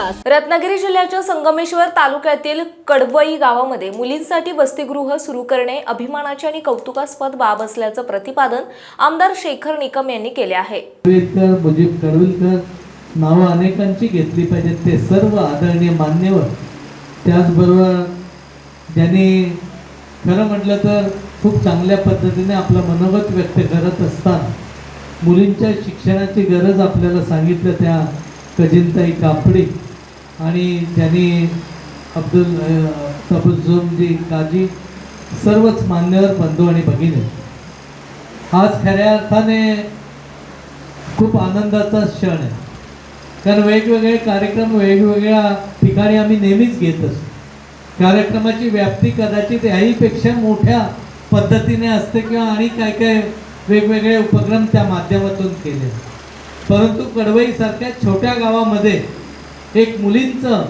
तास. रत्नागिरी जिल्ह्याच्या संगमेश्वर तालुक्यातील कडवई गावामध्ये मुलींसाठी वसतिगृह सुरू करणे अभिमानाची आणि कौतुकास्पद बाब असल्याचं प्रतिपादन आमदार शेखर निकम यांनी केले आहे. नावं अनेकांची घेतली पाहिजेत. ते सर्व आदरणीय मान्यवर. त्याचबरोबर ज्यांनी खरं म्हटलं तर खूप चांगल्या पद्धतीने आपलं मनोगत व्यक्त करत असताना मुलींच्या शिक्षणाची गरज आपल्याला सांगितलं त्या कजिनताई कापडे. आणि त्यांनी अब्दुल तबुलझोमजी काजी सर्वच मान्यवर बंधू आणि भगिनी. आज खऱ्या अर्थाने खूप आनंदाचा क्षण आहे. कारण वेगवेगळे कार्यक्रम वेगवेगळ्या ठिकाणी आम्ही नेहमीच घेत असतो. कार्यक्रमाची व्याप्ती कदाचित याहीपेक्षा मोठ्या पद्धतीने असते किंवा आणि काय काय वेगवेगळे उपक्रम त्या माध्यमातून केले. परंतु कडवईसारख्या छोट्या गावामध्ये एक मुलींचं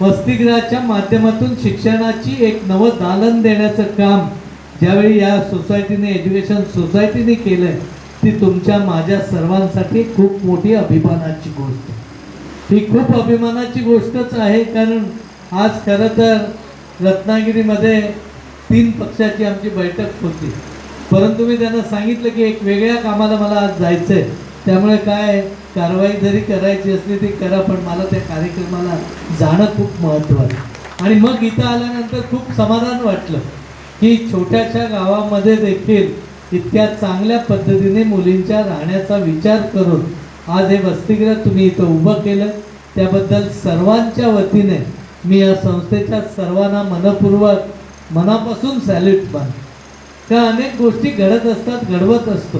वसतिगृहाच्या माध्यमातून शिक्षणाची एक नवं दालन देण्याचं काम ज्यावेळी या सोसायटीने एज्युकेशन सोसायटीने केलंय ती तुमच्या माझ्या सर्वांसाठी खूप मोठी अभिमानाची गोष्ट आहे. ही खूप अभिमानाची गोष्टच आहे कारण आज खरं तर रत्नागिरीमध्ये तीन पक्षाची आमची बैठक होती परंतु मी त्यांना सांगितलं की एक वेगळ्या कामाला मला आज जायचं आहे त्यामुळे काय कारवाई जरी करायची असली ती करा पण मला त्या कार्यक्रमाला जाणं खूप महत्त्व आहे. आणि मग इथं आल्यानंतर खूप समाधान वाटलं की छोट्याशा गावामध्ये देखील इतक्या चांगल्या पद्धतीने मुलींच्या राहण्याचा विचार करून आज हे वसतिगृह तुम्ही इथं उभं केलं. त्याबद्दल सर्वांच्या वतीने मी या संस्थेच्या सर्वांना मनपूर्वक मनापासून सॅल्यूट मान त्या अनेक गोष्टी घडत असतात घडवत असतो.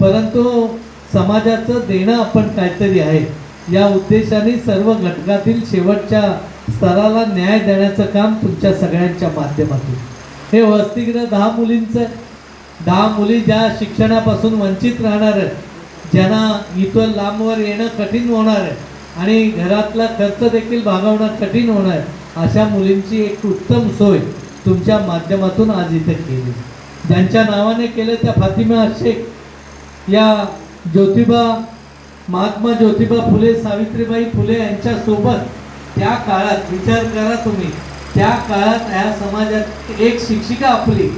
परंतु समाजाचं देणं आपण काहीतरी आहे. या उद्देशाने सर्व घटकातील शेवटच्या स्तराला न्याय देण्याचं काम तुमच्या सगळ्यांच्या माध्यमातून. हे वसतिगृह दहा मुलींचं दहा मुली ज्या शिक्षणापासून वंचित राहणार आहेत ज्यांना इथं लांबवर येणं कठीण होणार आहे आणि घरातला खर्च देखील भागवणं कठीण होणार आहे अशा मुलींची एक उत्तम सोय तुमच्या माध्यमातून आज इथे केली. ज्यांच्या नावाने केलं त्या फातिमा शेख. या ज्योतिबा महात्मा ज्योतिबा फुले सावित्रीबाई फुले यांच्यासोबत त्या काळात विचार करा तुम्ही त्या काळात ह्या समाजात एक शिक्षिका आपली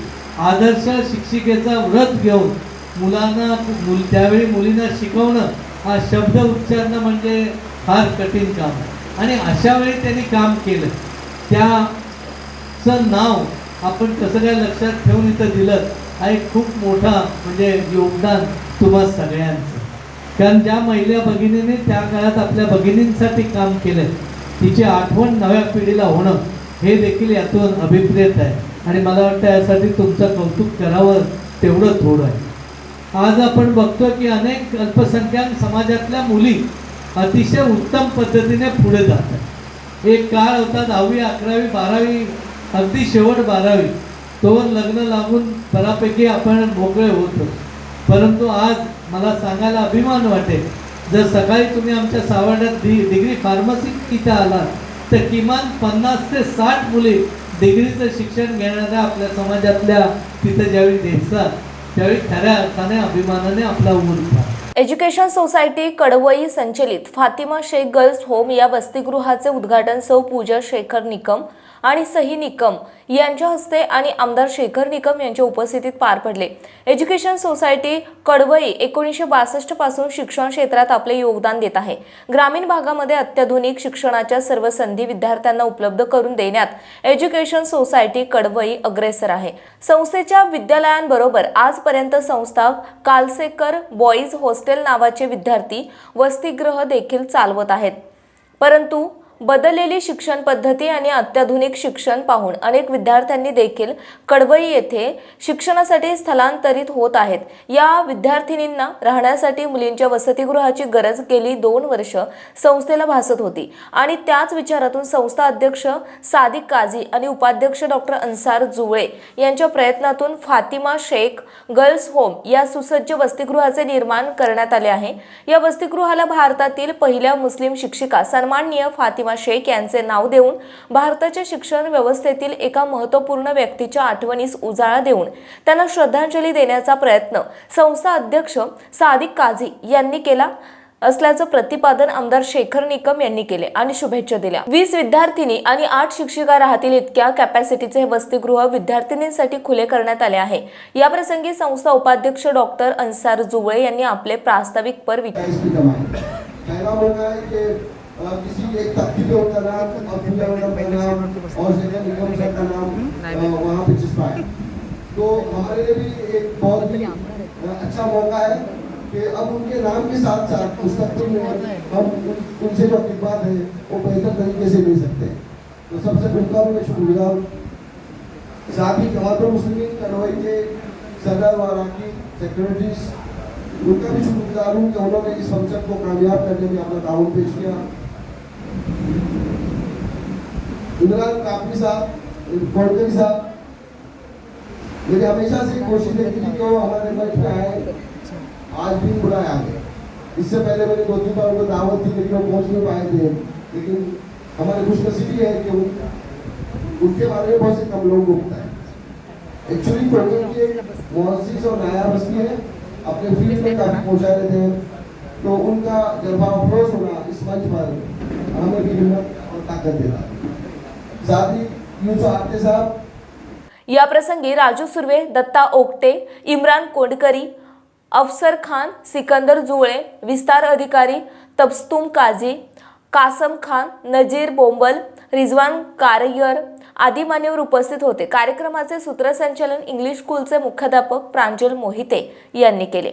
आदर्श शिक्षिकेचा व्रत घेऊन मुलांना मुल त्यावेळी मुलींना शिकवणं हा शब्द उच्चारणं म्हणजे फार कठीण काम. आहे आणि अशा वेळी त्यांनी काम केलं. त्याचं नाव आपण कसं काय लक्षात ठेवून इथं दिलं हा एक खूप मोठा म्हणजे योगदान तुम्हा सगळ्यांचं. कारण ज्या महिला भगिनीने त्या काळात आपल्या भगिनींसाठी काम केलं तिची आठवण नव्या पिढीला होणं हे देखील यातून अभिप्रेत आहे. आणि मला वाटतं यासाठी तुमचं कौतुक करावं तेवढं थोडं आहे. आज आपण बघतो की अनेक अल्पसंख्याक समाजातल्या मुली अतिशय उत्तम पद्धतीने पुढे जातात एक काळ होता दहावी अकरावी बारावी अगदी शेवट बारावी. तोवर लग्न लागून बऱ्यापैकी आपण मोकळे होतो. परंतु आज मला सांगायला अभिमान वाटेल. जर सकाळी तुम्ही आमच्या सावर्ड्यात डि डिग्री फार्मसी इथं आला तर किमान पन्नास ते साठ मुली डिग्रीचं शिक्षण घेणाऱ्या आपल्या समाजातल्या तिथं ज्यावेळी दिसतात त्यावेळी खऱ्या अर्थाने अभिमानाने आपला ऊर एज्युकेशन सोसायटी कडवई संचलित फातिमा शेख गर्ल्स होम या वसतिगृहाचे उद्घाटन सौ पूजा शेखर निकम आणि सही निकम यांच्या हस्ते आणि आमदार शेखर निकम यांच्या उपस्थितीत पार पडले. एज्युकेशन सोसायटी कडवई एकोणीसशे बासष्टपासून शिक्षण क्षेत्रात आपले योगदान देत आहे. ग्रामीण भागामध्ये अत्याधुनिक शिक्षणाच्या सर्व संधी विद्यार्थ्यांना उपलब्ध करून देण्यात एज्युकेशन सोसायटी कडवई अग्रेसर आहे. संस्थेच्या विद्यालयांबरोबर आजपर्यंत संस्था कालसेकर बॉईज हॉस्टेल नावाचे विद्यार्थी वसतिगृह देखील चालवत आहेत. परंतु बदललेली शिक्षण पद्धती आणि अत्याधुनिक शिक्षण पाहून अनेक विद्यार्थ्यांनी देखील कडवई येथे शिक्षणासाठी स्थलांतरित होत आहेत. या विद्यार्थिनींना राहण्यासाठी मुलींच्या वसतिगृहाची गरज गेली दोन वर्ष संस्थेला भासत होती. आणि त्याच विचारातून संस्था अध्यक्ष सादिक काझी आणि उपाध्यक्ष डॉक्टर अन्सार जुळे यांच्या प्रयत्नातून फातिमा शेख गर्ल्स होम या सुसज्ज वसतिगृहाचे निर्माण करण्यात आले आहे. या वसतिगृहाला भारतातील पहिल्या मुस्लिम शिक्षिका सन्माननीय फातिमा शेख यांचे नाव देऊन भारताच्या शिक्षण व्यवस्थेतील एका महत्त्वपूर्ण व्यक्तीच्या आठवणीस उजाळा देऊन त्यांना श्रद्धांजली देण्याचा प्रयत्न संस्था अध्यक्ष सादिक काझी यांनी केला असल्याचं प्रतिपादन आमदार शेखर निकम यांनी केले आणि शुभेच्छा दिल्या. वीस विद्यार्थिनी आणि आठ शिक्षिका राहतील इतक्या कॅपॅसिटीचे हे वसतिगृह विद्यार्थिनींसाठी खुले करण्यात आले आहे. याप्रसंगी संस्था उपाध्यक्ष डॉक्टर अन्सार जुवळे यांनी आपले प्रास्ताविक पर विचार है किसी एक तख्ती पे उनका नाम और पूजा मैडम का नाम और शेखर निगम सर का नाम वहाँ पे चिपकाए तो हमारे लिए भी एक बहुत ही अच्छा मौका है कि अब उनके नाम के साथ साथ उस तख्ती में हम उनसे जो खिदमत है वो बेहतर तरीके से ले सकते हैं। तो सबसे उनका मैं शुक्रगुजार हूँ। साथ ही जमात मुस्लिम करवाई के सदर व राकी सेक्रेटरीज उनका भी शुक्रगुजार हूँ कि उन्होंने इस फ़ंक्शन को कामयाब करने में अपना ताउन पेश किया। इमरान काफ़ी साहब कोडकरी साहब, मेरी हमेशा से कोशिश रहती थी कि वो हमारे मंच पे आए आज भी बुलाया आगे। इससे पहले मैंने दो तीन बार उनको दावत थी, लेकिन वो पहुँच नहीं पाए थे। लेकिन हमारी खुशनसीबी है कि उनके बारे में बहुत से कम लोगों को पता है। एक्चुअली कोडकरी की एक मुहसिस और नाया बस्ती है, अपने फ़ील्ड में काफ़ी पहुँचा रहे थे तो उनका जब अफरोज होना इस मंच पर हमें हिम्मत और ताकत देता साथ ही यूसुफ आते साहब. या प्रसंगी राजू सुर्वे दत्ता ओकटे इम्रान कोंडकरी अफसर खान सिकंदर जुळे विस्तार अधिकारी तबस्तुम काझी कासम खान नजीर बोंबल रिजवान कारयर आदी मान्यवर उपस्थित होते. कार्यक्रमाचे सूत्रसंचालन इंग्लिश स्कूलचे मुख्याध्यापक प्रांजल मोहिते यांनी केले.